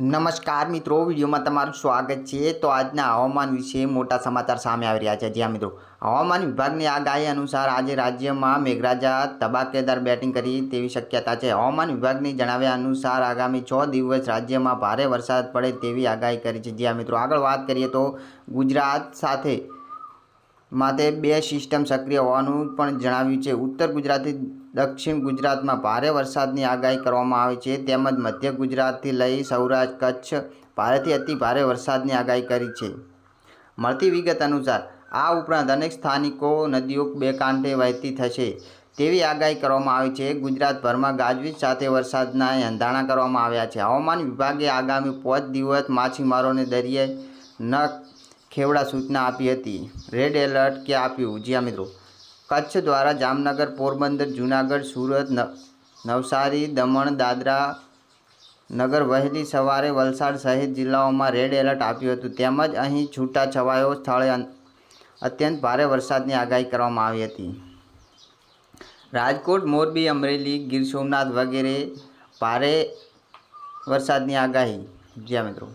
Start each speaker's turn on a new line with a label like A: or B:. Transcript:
A: નમસ્કાર મિત્રો, વિડીયોમાં તમારું સ્વાગત છે. તો આજના હવામાન વિશે મોટા સમાચાર સામે આવી રહ્યા છે. જ્યાં મિત્રો, હવામાન વિભાગની આગાહી અનુસાર આજે રાજ્યમાં મેઘરાજા તબાકેદાર બેટિંગ કરી તેવી શક્યતા છે. હવામાન વિભાગની જણાવ્યા અનુસાર આગામી છ દિવસ રાજ્યમાં ભારે વરસાદ પડે તેવી આગાહી કરી છે. જ્યાં મિત્રો, આગળ વાત કરીએ તો ગુજરાત સાથે માટે બે સિસ્ટમ સક્રિય હોવાનું પણ જણાવ્યું છે. ઉત્તર ગુજરાતથી દક્ષિણ ગુજરાતમાં ભારે વરસાદની આગાહી કરવામાં આવી છે. તેમજ મધ્ય ગુજરાતથી લઈ સૌરાષ્ટ્ર, કચ્છ ભારેથી અતિ ભારે વરસાદની આગાહી કરી છે. મળતી વિગત અનુસાર, આ ઉપરાંત અનેક સ્થાનિકો નદીઓ બે કાંઠે વહેતી થશે તેવી આગાહી કરવામાં આવી છે. ગુજરાતભરમાં ગાજવીજ સાથે વરસાદના એંધાણા કરવામાં આવ્યા છે. હવામાન વિભાગે આગામી પાંચ દિવસ માછીમારોને દરિયાઈ ન ખેવડા સૂચના આપી હતી. રેડ એલર્ટ કે આપ્યું? જ્યાં મિત્રો. કચ્છ દ્વારા જામનગર, પોરબંદર, જૂનાગઢ, સુરત નવસારી, દમણ, દાદરા નગર વહેલી સવારે વલસાડ સહિત જિલ્લાઓમાં રેડ એલર્ટ આપ્યું હતું. તેમજ અહીં છૂટા છવાયો સ્થળે અત્યંત ભારે વરસાદની આગાહી કરવામાં આવી હતી. રાજકોટ, મોરબી, અમરેલી, ગીર સોમનાથ વગેરે ભારે વરસાદની આગાહી. જ્યાં મિત્રો.